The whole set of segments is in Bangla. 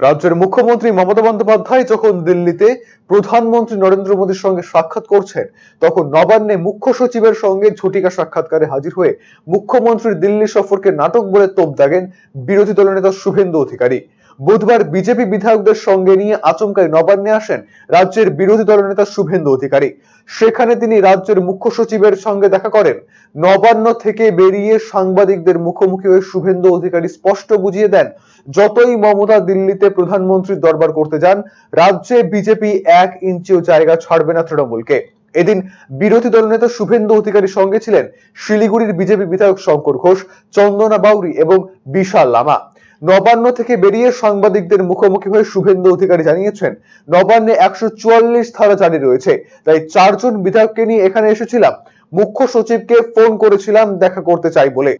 রাজ্যের মুখ্যমন্ত্রী মমতা বন্দ্যোপাধ্যায় যখন দিল্লিতে প্রধানমন্ত্রী নরেন্দ্র মোদীর সঙ্গে সাক্ষাৎ করছেন, তখন নবান্নে মুখ্য সচিবের সঙ্গে ঝটিকা সাক্ষাৎকারে হাজির হয়ে মুখ্যমন্ত্রীর দিল্লি সফরকে নাটক বলে তোপ দাগেন বিরোধী দলনেতা শুভেন্দু অধিকারী। বুধবার বিজেপি বিধায়কদের সঙ্গে নিয়ে আচমকাই নবান্নে আসেন রাজ্যের বিরোধী দলনেতা শুভেন্দু অধিকারী। সেখানে তিনি রাজ্যের মুখ্য সচিবের সঙ্গে দেখা করেন। নবান্ন থেকে বেরিয়ে সাংবাদিকদের মুখোমুখি হয়ে শুভেন্দু অধিকারী স্পষ্ট বুঝিয়ে দেন, যতই মমতা দিল্লিতে প্রধানমন্ত্রীর দরবার করতে যান, রাজ্যে বিজেপি এক ইঞ্চিও জায়গা ছাড়বে না তৃণমূলকে। এদিন বিরোধী দলনেতা শুভেন্দু অধিকারীর সঙ্গে ছিলেন শিলিগুড়ির বিজেপি বিধায়ক শঙ্কর ঘোষ, চন্দনা বাউরি এবং বিশাল লামা। নবান্ন থেকে বেরিয়ে সাংবাদিকদের মুখোমুখি হয়ে শুভেন্দু অধিকারী জানিয়েছেন, নবান্নে একশো চুয়াল্লিশ ধারা জারি রয়েছে, তাই চারজন বিধায়ককে নিয়ে এখানে এসেছিলাম। মুখ্য সচিবকে ফোন করেছিলাম, দেখা করতে চাই বলে।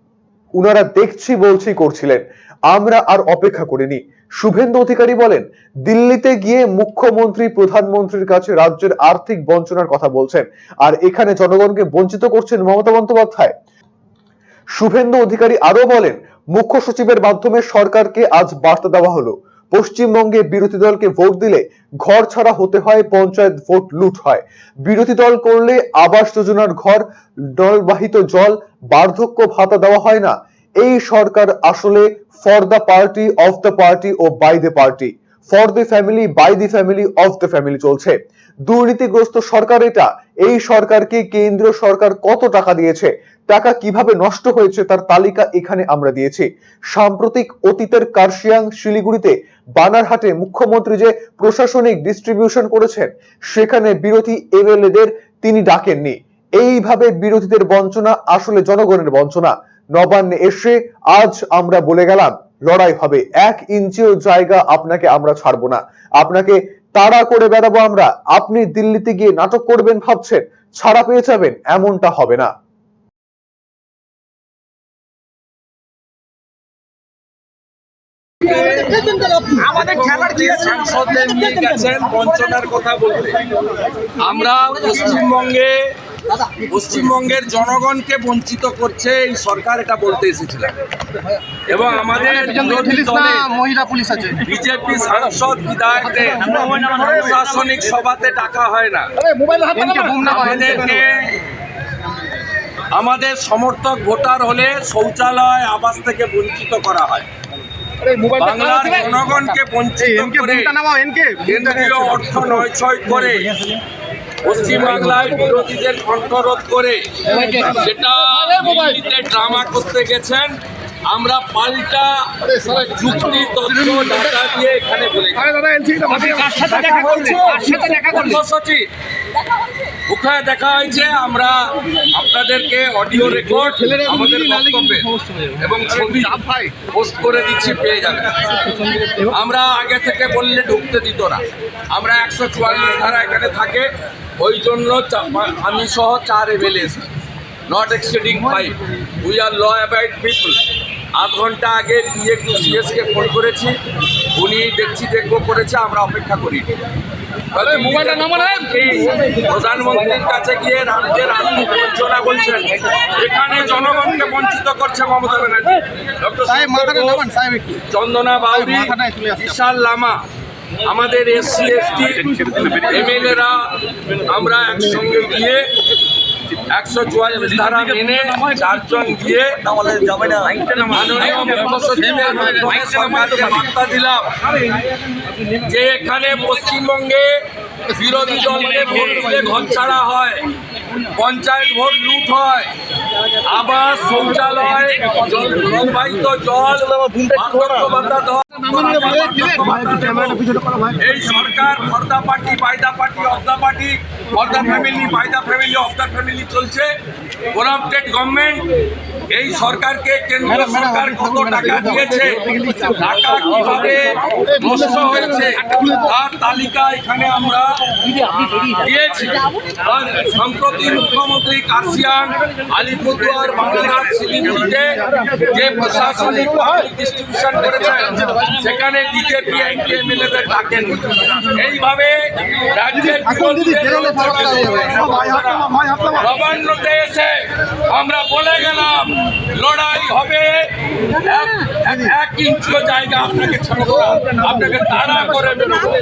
উনারা দেখছি বলছি করছিলেন, আমরা আর অপেক্ষা করিনি। শুভেন্দু অধিকারী বলেন, দিল্লিতে গিয়ে মুখ্যমন্ত্রী, প্রধানমন্ত্রীর কাছে রাজ্যের আর্থিক বঞ্চনার কথা বলছেন, আর এখানে জনগণকে বঞ্চিত করছেন মমতা বন্দ্যোপাধ্যায়। শুভেন্দু অধিকারী আরও বলেন, মুখ্য সচিবের মাধ্যমে সরকারকে আজ বার্তা দেওয়া হলো। পশ্চিমবঙ্গে বিরোধী দলকে ভোট দিলে ঘর ছাড়া হতে হয় পঞ্চায়েত ভোট লুট হয়। বিরোধী দল করলে আবাস যোজনার ঘর দলবাহিত জল, বার্ধক্য ভাতা দেওয়া হয় না। এই সরকার আসলে for the party, of the party O by the party. For the family by the family of the family চলছে। দুর্নীতিগ্রস্ত সরকার এটা। এই সরকারকে কেন্দ্রীয় সরকার কত টাকা দিয়েছে? টাকা কীভাবে নষ্ট হয়েছে তার তালিকা এখানে আমরা দিয়েছি। সাম্প্রতিক অতীতের কার্শিয়াং শিলিগুড়িতে বানারহাটে মুখ্যমন্ত্রী যে প্রশাসনিক ডিস্ট্রিবিউশন করেছেন, সেখানে বিরোধী এমএলএদের তিনি ডাকেননি। এইভাবে বিরোধীদের বঞ্চনা আসলে জনগণের বঞ্চনা। নবান্নে এসে আজ আমরা বলে গেলাম লড়াই হবে। এক ইঞ্চিও জায়গা আপনাকে আমরা ছাড়বো না। আপনাকে তাড়া করে বেড়াবো আমরা। আপনি দিল্লিতে গিয়ে নাটক করবেন ভাবছেন ছাড়া পেয়ে যাবেন এমনটা হবে না। আমাদের খেলার কি আছে? নিয়ে গেছেন বঞ্চনার কথা বলতে। আমরা পশ্চিমবঙ্গে পশ্চিমবঙ্গের জনগণকে বঞ্চিত করছে এই সরকার এটা বলতে এসেছিলাম। এবং আমাদের মহিলা পুলিশ আছে। বিজেপি সাংসদ বিধায়কদের প্রশাসনিক সভাতে ডাকা হয় না। আমাদেরকে আমাদের সমর্থক ভোটার হলে শৌচালয় আবাস থেকে বঞ্চিত করা হয়। বাংলার জনগণকে বঞ্চিত করে কেন্দ্রীয় অর্থ নয়ছয় করে পশ্চিমবাংলায় বিরোধীদের কণ্ঠরোধ করে সেটা ড্রামা করতে গেছেন। আমরা পাল্টা যুক্তি তথ্য ডাটা দিয়ে এখানে বলে সচিব ওখানে দেখা হয়েছে? আমরা আপনাদেরকে অডিও রেকর্ড আমাদের বক্তব্যে এবং ছবি পোস্ট করে দিচ্ছি, পেয়ে যাবেন। আমরা আগে থেকে বললে ঢুকতে দিত না। আমরা একশো চুয়াল্লিশ ধারা এখানে থাকে, ওই জন্য আমি সহ চার MLA not exceeding five we are law abide people আধ ঘণ্টা আগে বিএ টু সিএসকে ফোন করেছি, উনি দেখছি, দেখব করেছে, আমরা অপেক্ষা করি। মোবাইলটা প্রধানমন্ত্রীর কাছে গিয়ে রাজ্যের বলছেন। এখানে জনগণকে বঞ্চিত করছে মমতা ব্যানার্জি। ডক্টর চন্দনা বাউরি বিশাল লামা আমাদের এসসি এসটি এমএলএরা আমরা একসঙ্গে গিয়ে একশো চুয়াল্লিশ ধারা মেনে চারজন গিয়ে মাননীয় মুখ্য সচিবের মাধ্যমে সরকারকে বার্তা দিলাম যে এখানে পশ্চিমবঙ্গে বিরোধী দলকে ভোট দিলে ঘর ছাড়া হয় পঞ্চায়েত ভোট লুট হয়। আবাস শৌচালয় দেওয়া এই সরকার for the party by the party of the party for the family by the family of the family চলছে করাপ্টেড গভর্নমেন্ট এই সরকারকে কেন্দ্র সরকার কত টাকা দিয়েছে? টাকা কীভাবে নষ্ট হয়েছে? তার তালিকা এখানে আমরা দিয়েছি। আর সম্প্রতি মুখ্যমন্ত্রী কার্শিয়াং আলিপুরদুয়ার বাংলাদেশ শিলিগুড়িতে যে প্রশাসনিক ডিস্ট্রিবিউশন করেছেন সেখানে বিজেপি এমপি এমএলএদের ডাকেন। এইভাবে রাজ্যের বিরোধীদের নবান্নতে এসে আমরা বলে গেলাম লড়াই হবে। এক- ইঞ্চিও জায়গা আপনাকে ছাড়বো আপনাকে তাড়া করে বেরোবো